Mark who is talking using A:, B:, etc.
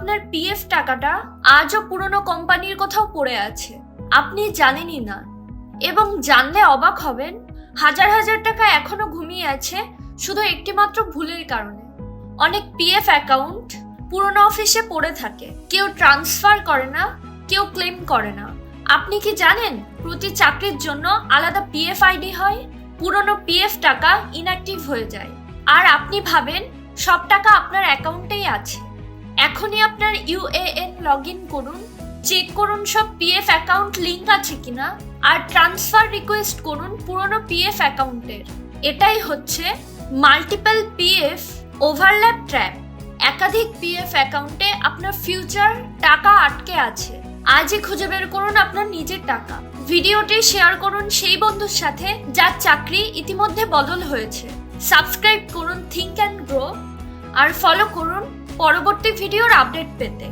A: আপনার পিএফ টাকাটা আজও পুরনো কোম্পানির কোথাও পড়ে আছে। আপনি জানেনই না। এবং জানলে অবাক হবেন, হাজার হাজার টাকা এখনও ঘুমিয়ে আছে শুধু একটিমাত্র ভুলের কারণে। অনেক পিএফ অ্যাকাউন্ট পুরনো অফিসে পড়ে থাকে। কেউ ট্রান্সফার করে না, কেউ ক্লেম করে না। আপনি কি জানেন প্রতি চাকরির জন্য আলাদা পিএফ আইডি হয়? পুরনো পিএফ টাকা ইনঅ্যাক্টিভ হয়ে যায়। আর আপনি ভাবেন সব টাকা আপনার অ্যাকাউন্টেই আছে। এখনই আপনার ইউএএন লগ ইন করুন, চেক করুন সব পিএফ অ্যাকাউন্ট লিঙ্ক আছে কিনা, আর ট্রান্সফার রিকোয়েস্ট করুন পুরনো পিএফ অ্যাকাউন্টের। এটাই হচ্ছে মাল্টিপল পিএফ ওভারল্যাপ ট্র্যাপ। একাধিক পিএফ অ্যাকাউন্টে আপনার ফিউচার টাকা আটকে আছে। আজই খুঁজে বের করুন আপনার নিজের টাকা। ভিডিওটি শেয়ার করুন সেই বন্ধুর সাথে যার চাকরি ইতিমধ্যে বদল হয়েছে। সাবস্ক্রাইব করুন থিঙ্ক অ্যান্ড গ্রো, আর ফলো করুন পরবর্তী ভিডিওর আপডেট পেতে